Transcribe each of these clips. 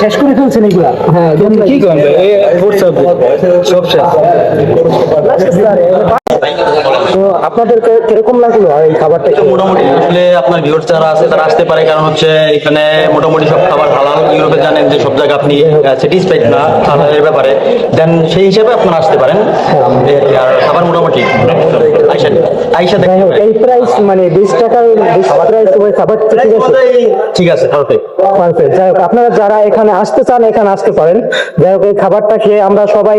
শেষ করে ফেলছেন এগুলা? হ্যাঁ কি করেন ভাই? এই ফোর্থ সাবজেক্ট সব শেষ। তো আপনাদের কীরকম লাগল এই খাবারটা মোটামুটি আসলে আপনার যারা আছে তারা আসতে পারে। কারণ হচ্ছে এখানে মোটামুটি সব খাবার হালাল। ইউরোপে জানেন যে সব জায়গায় আপনি স্যাটিসফাইড না হালালের ব্যাপারে দেন সেই হিসাবে আপনারা আসতে পারেন। এই আর খাবার মোটামুটি। আইসা দেখতে এই প্রাইস মানে বিশ টাকার বিশ প্রাইস ওই খাবার ঠিক আছে। ঠিক আছে পারফেক্ট পারফেক্ট যাই হোক আপনারা যারা এখানে আসতে চান এখানে আসতে পারেন। যাই হোক এই খাবারটা খেয়ে আমরা সবাই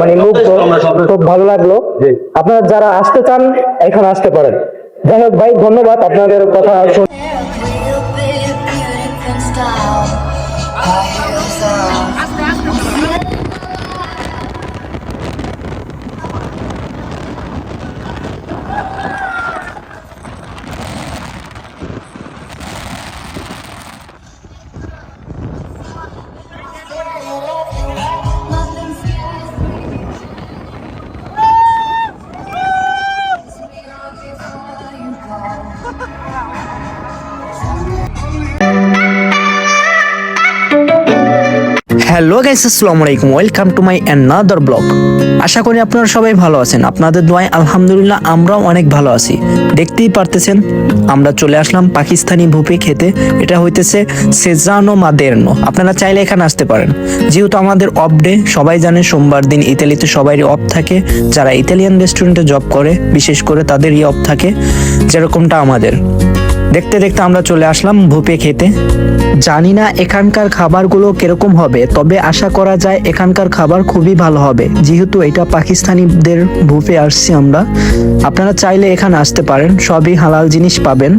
মানে মুগ্ধ খুব ভালো লাগল। আপনারা যারা আসতে চান এখানে আসতে পারেন। যাই হোক ভাই ধন্যবাদ। আপনাদের কথা শুনে হ্যালো গাইস, আসসালামু আলাইকুম। Welcome to my another blog আশা করি আপনারা সবাই ভালো আছেন। আপনাদের দোয়ায় আলহামদুলিল্লাহ আমরাও অনেক ভালো আছি। দেখতেই পারতেছেন, আমরা চলে আসলাম পাকিস্তানি ভুপে খেতে। এটা হইতেছে সেজানো মাদেরনো। আপনারা চাইলে এখানে আসতে পারেন। যেহেতু আমাদের অফ ডে সবাই জানে সোমবার দিন ইতালিতে সবারই অফ থাকে। যারা ইতালিয়ান রেস্টুরেন্টে জব করে, বিশেষ করে তাদেরই অফ থাকে, যেরকমটা আমাদের। দেখতে দেখতে আমরা চলে আসলাম ভুপে খেতে। জানি না এখানকার খাবারগুলো কীরকম হবে, তবে আশা করা যায় এখানকার খাবার খুবই ভালো হবে। যেহেতু এটা পাকিস্তানিদের ভুপে আসছি আমরা। আপনারা চাইলে এখানে আসতে পারেন, সবই হালাল জিনিস পাবেন।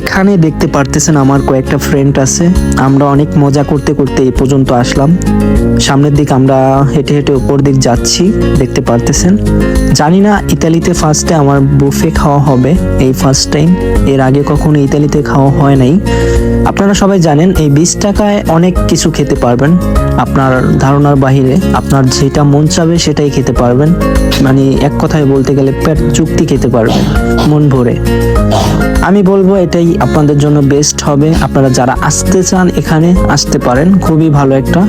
এখানে দেখতে পারতেছেন আমার কয়েকটা ফ্রেন্ড আছে। আমরা অনেক মজা করতে করতে এই পর্যন্ত আসলাম। সামনের দিক আমরা হেঁটে হেঁটে উপর দিক যাচ্ছি, দেখতে পারতেছেন। জানি না ইতালিতে ফার্স্টে আমার বুফে খাওয়া হবে, এই ফার্স্ট টাইম এর আগে কখনো ইতালিতে খাওয়া হয় নাই। আপনারা সবাই জানেন, এই বিশ টাকায় অনেক কিছু খেতে পারবেন। আপনার ধারণার বাহিরে আপনার যেটা মন চাবে সেটাই খেতে পারবেন। মানে এক কথায় বলতে গেলে পেট চুক্তি খেতে পারবেন, মন ভরে। আমি বলব এটাই আপনাদের জন্য বেস্ট হবে। আপনারা যারা আসতে চান এখানে আসতে পারেন। খুবই ভালো একটা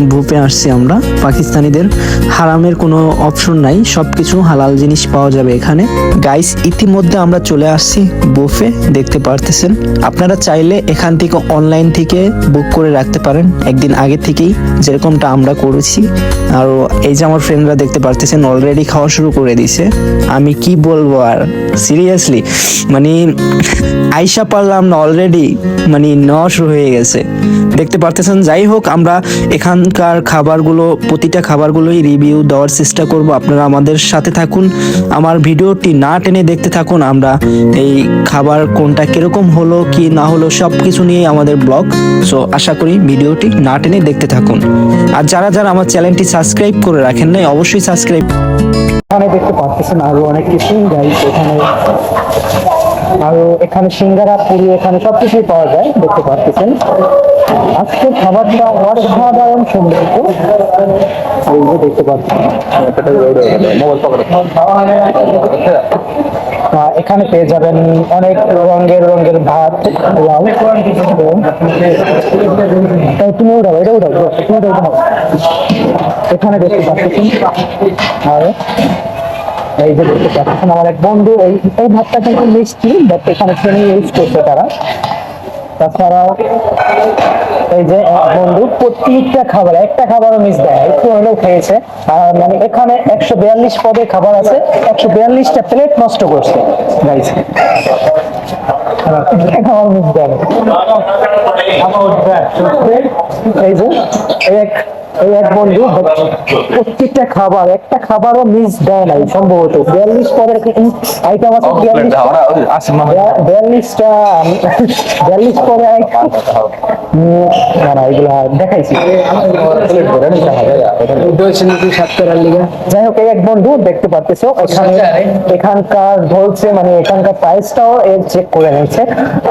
বুফে আসছি আমরা। পাকিস্তানিদের হারামের কোনো অপশন নাই। সব কিছু হালাল জিনিস পাওয়া যাবে এখানে। গাইস ইতিমধ্যে আমরা চলে আসছি বুফে দেখতে পারতেছেন। আপনারা চাইলে এখান থেকে অনলাইন থেকে বুক করে রাখতে পারেন। একদিন আগে থেকেই যেরকমটা আমরা করেছি। আর এই যে আমার ফ্রেন্ডরা দেখতে পারতেছেন অলরেডি খাওয়া শুরু করে দিছে আমি কি বলব আর? সিরিয়াসলি মানে আইসা পারলাম না অলরেডি মানে নেওয়া শুরু হয়ে গেছে। দেখতে পারতেছেন, যাই হোক, আমরা এখানকার খাবারগুলো, প্রতিটা খাবারগুলোই রিভিউ দেওয়ার চেষ্টা করব। আপনারা আমাদের সাথে থাকুন। আমার ভিডিওটি না টেনে দেখতে থাকুন। আমরা এই খাবার কোনটা কীরকম হলো, কি না হলো সব কিছু নিয়ে আমাদের ব্লগ। সো আশা করি ভিডিওটি না টেনে দেখতে থাকুন। আর যারা যারা আমার চ্যানেলটি সাবস্ক্রাইব করে রাখেন নাই, অবশ্যই সাবস্ক্রাইব এখানে দেখতে পাচ্ছেন আরও অনেক কিছু। গাইস এখানে আরও এখানে সিঙ্গারা, পুরি, এখানে সবকিছুই পাওয়া যায়, দেখতে পাচ্ছেন আজকে খাবারটা অসাধারণ সুন্দর দেখতে পাচ্ছেন এখানে পেয়ে যাবেন অনেক রঙের রঙের ভাত। তাই তুমি উঠাও, এটা উঠাও এখানে দেখতে পাচ্ছেন আর এই যে দেখতে আমার এক বন্ধু এই এই ভাতটা কিন্তু মিষ্টি বাট এখানে ট্রেনিং ইউজ করছে তারা। তাছাড়া এই যে বন্ধু প্রত্যেকটা খাবার, একটা খাবারও মিস দেয় একটু হলেও খেয়েছে। আর মানে এখানে একশো বিয়াল্লিশ পদে খাবার আছে, একশো বিয়াল্লিশটা প্লেট নষ্ট করছে গাইজ এই যে এক এই এক বন্ধু প্রত্যেকটা খাবার একটা খাবারও মিস দেয় নাই সম্ভবত। বিয়াল্লিশ পদের আইটেম আছে? বিয়াল্লিশটা বিয়াল্লিশ পরে না না এগুলা দেখাইছি। যাই হোক এই এক বন্ধু দেখতে পারতেছো এখানে এখানকার ধরছে মানে এখানকার প্রাইসটাও এর চেক করে নিচ্ছে।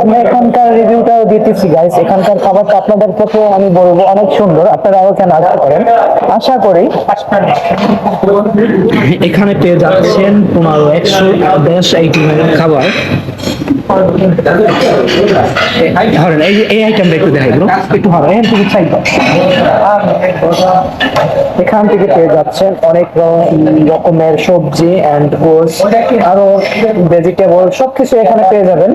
আমরা এখানকার রিভিউটাও দিতেছি গাইস এখানকার খাবারটা আপনাদের পক্ষে আমি বলব অনেক সুন্দর। আপনারাও এখানে পারেন আশা করি। এখানে পেয়ে যাচ্ছেন পনেরো একশো দশ এই খাবার। ধরেন এই এই আইটেমটা একটু দেখাই ব্রো। একটু ভালো এখান থেকে সাইড এখান থেকে পেয়ে যাচ্ছেন অনেক রকমের সবজি অ্যান্ড গোস আরও ভেজিটেবল সবকিছু এখানে পেয়ে যাবেন।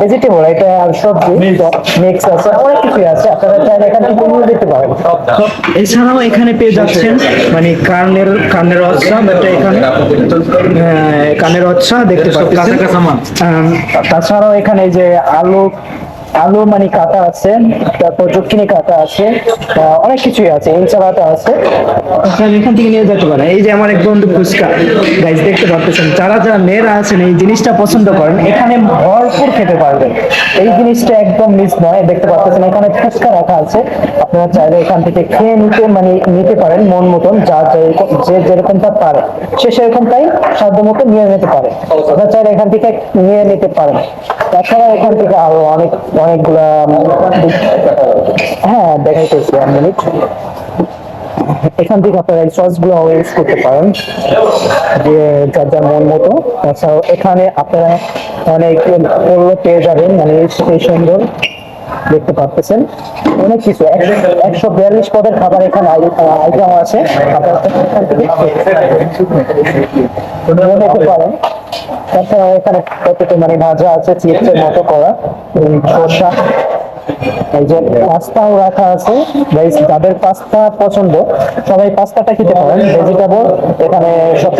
ভেজিটেবল এটা আর সবজি মিক্স আছে। অনেক কিছু আছে আপনারা চাইলে এখান থেকে নিয়ে যেতে পারেন। এছাড়াও এখানে পেয়ে যাচ্ছেন মানে কার্নের কার্নের রচ্ছা বাট এখানে রচ্ছা দেখতে পাচ্ছেন। আম, তাছাড়াও এখানে যে আলু আলু মানে আছে, তারপর জুকিনি কাটা আছে অনেক কিছুই আছে ইনসালাটা আছে। আপনারা এখান থেকে নিয়ে যেতে পারেন। এই যে আমার এক বন্ধু ফুচকা গাইজ দেখতে পাচ্ছেন, যারা যারা মেয়েরা আছেন, এই জিনিসটা পছন্দ করেন, এখানে ভরপুর খেতে পারবেন। এই জিনিসটা একদম মিস নয়, দেখতে পাচ্ছেন, এখানে ফুচকা রাখা আছে। আপনারা চাইলে এখান থেকে খেয়ে নিতে মানে নিতে পারেন, মন মতন, যা যে যেরকমটা পারে। সে সেরকমটাই সাধ্য মতো নিয়ে নিতে পারে। আপনারা চাইলে এখান থেকে নিয়ে নিতে পারেন। তাছাড়া এখান থেকে আরও অনেক অনেকগুলা হ্যাঁ দেখাইতেছি এক মিনিট। এখান থেকে আপনারা এই সসগুলো ইউজ করতে পারেন, যে যার যার মন মতো। তাছাড়াও এখানে আপনারা অনেক পণ্য পেয়ে যাবেন মানে সেই সুন্দর দেখতে পাচ্ছেন। অনেক কিছু একশো বিয়াল্লিশ পদের খাবার এখানে আইটেম আছে। আপনারা এখান থেকে নিয়ে পারেন। তাছাড়া এখানে কতটা মানে ভাজা আছে, চিপসের মতো করা। শসা এই যে পাস্তাও রাখা আছে। গাইস যাদের পাস্তা পছন্দ, সবাই পাস্তাটা খেতে পারেন। ভেজিটেবল এখানে সব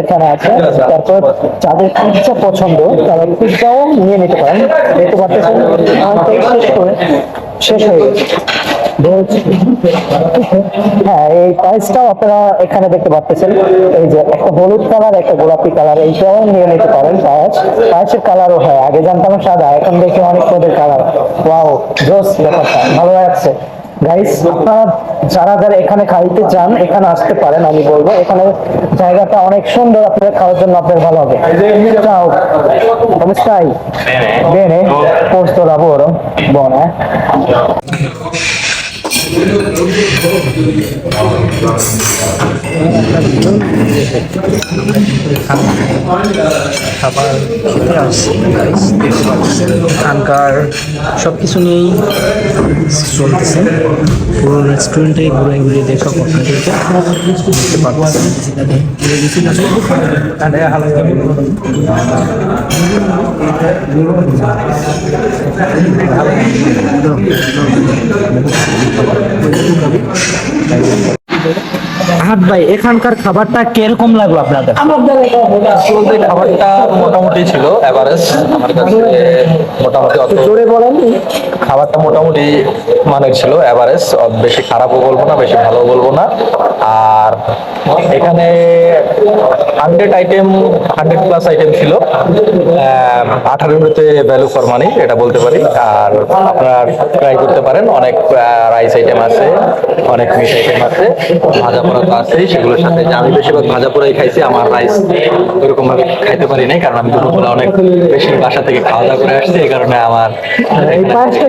এখানে আছে। তারপর যাদের পিৎজা পছন্দ, তারা পিৎজাও নিয়ে নিতে পারেন। দেখতে করে, শেষ হয়ে গেছে। হ্যাঁ এই প্রাইসটাও আপনারা এখানে দেখতে পাচ্ছেন এই যে একটা হলুদ কালার একটা গোলাপি কালার এইটাও নিয়ে নিতে পারেন পায়েস পায়েসের কালারও হয় আগে জানতাম সাদা এখন দেখি অনেক পদের কালার ওয়াও জোস ব্যাপারটা ভালো লাগছে গাইস আপনারা যারা যারা এখানে খাইতে চান এখানে আসতে পারেন আমি বলব এখানে জায়গাটা অনেক সুন্দর আপনাদের খাওয়ার জন্য আপনার ভালো হবে চাও come stai? Bene? Posto lavoro? Buono, eh? খাবার খেতে আসছি। দেখতে সব কিছু নিয়েই চলতেছে। পুরো রেস্টুরেন্টে ঘুরে ঘুরে দেখা আপনাদেরকে। দেখতে পাচ্ছেন। পরিবর্তন হবে তাই হাত ভাই এখানকার খাবারটা কীরকম লাগল আপনাদের? খাবারটা মোটামুটি ছিল এভারেজ আমার কাছে মোটামুটি অত জোরে বলেন। খাবারটা মোটামুটি মানের ছিল এভারেজ বেশি খারাপও বলব না বেশি ভালো বলব না। আর এখানে hundred item hundred plus item ছিল। আঠারো মিনিটে ভ্যালু ফর মানি এটা বলতে পারি। আর আপনারা ট্রাই করতে পারেন অনেক রাইস আইটেম আছে অনেক মিট আইটেম আছে ভাজা পোড়া তো আছেই সেগুলোর সাথে। যে আমি বেশিরভাগ ভাজা পোড়াই খাইছি আমার রাইস ওইরকম ভাবে খাইতে পারি নাই কারণ আমি দুপুরবেলা অনেক বেশি বাসা থেকে খাওয়া দাওয়া করে আসছি এই কারণে আমার এই পায়েসটা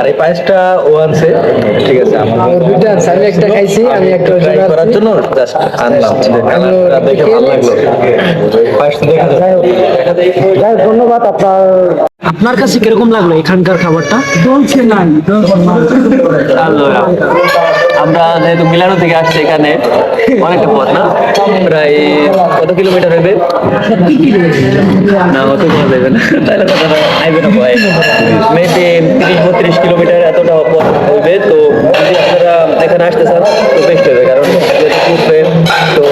আর এই পায়েসটা ও আনছে। ঠিক আছে আমার দুইটা আছে, আমি একটা খাইছি, আমি একটা ট্রাই করার জন্য জাস্ট আনলাম। দেখে ভালো লাগল। পায়েসটা দেখা যাক ধন্যবাদ আপনার। আপনার কাছে কীরকম লাগল এখানকার খাবারটা? আল্লাহ। আমরা যেহেতু মিলানো থেকে আসছি এখানে, অনেকটা পথ না? প্রায় কত কিলোমিটার হবে? না, অত পথ যাবে না। তাহলে আইবে না ভয়। মেবি তিরিশ, বত্রিশ কিলোমিটার এতটা পথ হইবে তো যদি আপনারা এখানে আসতে চান, তো বেস্ট হবে, কারণ তো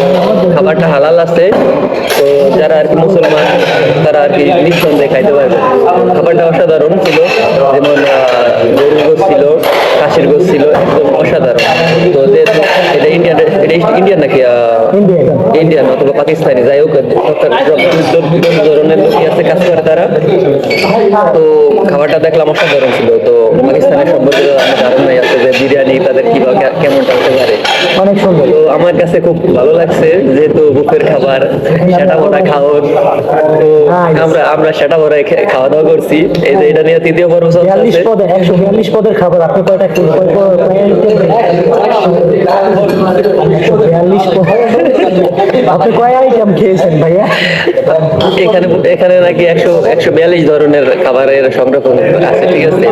খাবারটা হালাল আছে। তো যারা আর কি মুসলমান, তারা আর কি নিঃসন্দেহে খাইতে পারবে। খাবারটা অসাধারণ ছিল, যেমন গরুর গোস ছিল, খাসির গোস ছিল, একদম অসাধারণ তো যেহেতু এটা ইন্ডিয়ান এটা ইন্ডিয়ান নাকি ইন্ডিয়ান অথবা পাকিস্তানি, যাই হোক ধরনের লোকই আছে কাজ করে তারা তো খাবারটা দেখলাম অসাধারণ ছিল তো পাকিস্তানের সম্পর্কে আমার ধারণাই আছে যে বিরিয়ানি তাদের কীভাবে কেমনটা হতে পারে অনেক সুন্দর তো আমার কাছে খুব ভালো লাগছে যেহেতু বুফের খাবার সেটা ওরা খাওয়ার তো আমরা আমরা সেটা ওরা খাওয়া দাওয়া করছি এই যে এটা নিয়ে তৃতীয় একশো বিয়াল্লিশ পদের খাবার আপনি কয়টা আপনি কয় আইটেম খেয়েছেন ভাইয়া? এখানে এখানে নাকি একশো একশো বিয়াল্লিশ ধরনের খাবারের সংরক্ষণ আছে ঠিক আছে?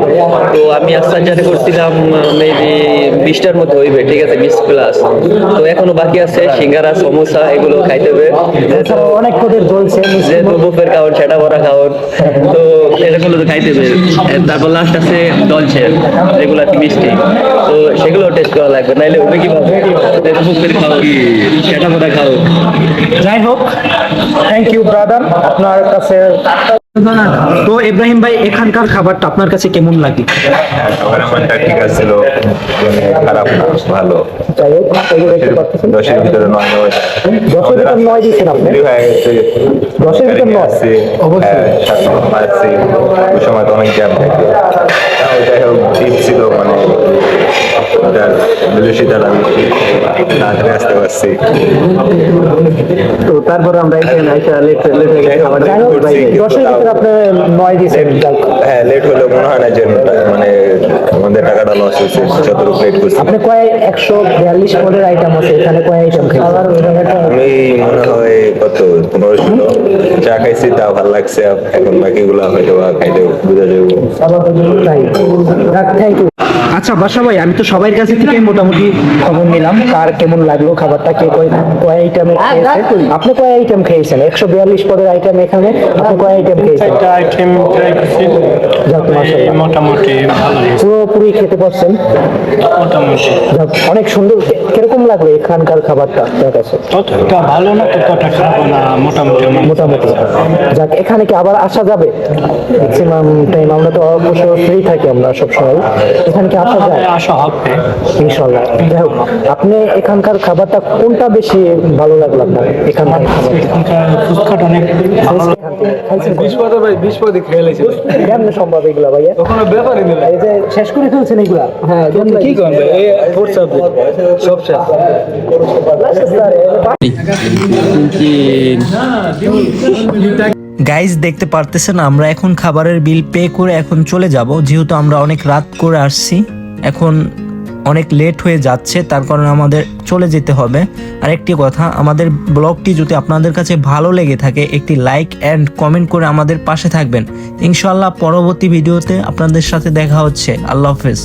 তো আমি জারি করছিলাম মেবি বিশটার মধ্যে হইবে ঠিক আছে বিশ প্লাস তো এখনও বাকি আছে সিঙ্গারা সমোসা এগুলো খাইতে হবে। অনেক পদের চলছে যেহেতু বুফের খাওয়ার সেটা বড় খাওয়ার। তো এগুলো তো খাইতে হবে। তারপর লাস্ট আছে দলছে যেগুলো মিষ্টি। তো সেগুলো টেস্ট করা লাগবে। নাইলে হবে কি যেহেতু বুফের খাও সেটা বড় খাও যাই হোক থ্যাংক ইউ ব্রাদার আপনার কাছে। তো ইব্রাহিম ভাই, এখানকার খাবারটা আপনার কাছে কেমন লাগে? দশের ভিতরে আপনি। দশের? অবশ্যই। যাই হোক ছিল মানে ওটার বিলাসিতার আমি তাড়াতাড়ি আসতে পারছি। তো তারপরে আমরা এখানে আইসা লেট লেট হয়ে গেছে ভিতর আপনি নয় দিচ্ছেন হ্যাঁ লেট হলেও মনে হয় না যে মানে আমাদের টাকাটা লস হয়েছে যতটুকু লেট করছি। আপনি কয় একশো বিয়াল্লিশ পদের আইটেম আছে এখানে কয় আইটেম খেয়েছেন? আমি মনে হয় কত পনেরো ষোলো। চা খাইছি তা ভালো লাগছে এখন বাকিগুলো হয়তো বা খাইলে বুঝা যাব। থ্যাংক ইউ আচ্ছা বাসা ভাই আমি তো সবার কাছে থেকে মোটামুটি খবর নিলাম কার কেমন লাগল খাবারটা কে কয় কয় আইটেম খেয়েছেন আপনি কয় আইটেম খেয়েছেন? একশো বিয়াল্লিশ পদের আইটেম এখানে আপনি কয় আইটেম খেয়েছেন? একটা আইটেম। মোটামুটি পুরোপুরি খেতে পারছেন? মোটামুটি। অনেক সুন্দর। কীরকম লাগল এখানকার খাবারটা আপনার কাছে? ততটা ভালো না ততটা খারাপ না মোটামুটি মোটামুটি। যাক এখানে কি আবার আসা যাবে? ম্যাক্সিমাম টাইম আমরা তো অবশ্য ফ্রি থাকি আমরা সবসময়। এখানে কি আসা যায় আশা হবে। ইনশাল্লাহ যাই হোক আপনি এখানকার খাবারটা কোনটা বেশি ভালো লাগল আপনার? এখানকার খাবার এখানকার ফুচকাটা অনেক ভালো লাগে। ভাই বিশ খেয়ে লাইছে কেমন সম্ভব এগুলা ভাইয়া? কোনো ব্যাপারই নেই। এই যে শেষ করে ফেলছেন এগুলা? হ্যাঁ কি করেন ভাই? এই ফোর্থ সাবজেক্ট সব শেষ। গাইজ দেখতে পারতেছেন, আমরা এখন খাবারের বিল পে করে এখন চলে যাব। যেহেতু আমরা অনেক রাত করে আসছি, এখন অনেক লেট হয়ে যাচ্ছে, তার কারণে আমাদের চলে যেতে হবে। আর একটি কথা, আমাদের ব্লগটি যদি আপনাদের কাছে ভালো লেগে থাকে, একটি লাইক অ্যান্ড কমেন্ট করে আমাদের পাশে থাকবেন। ইনশাল্লাহ পরবর্তী ভিডিওতে আপনাদের সাথে দেখা হচ্ছে। আল্লাহ হাফেজ।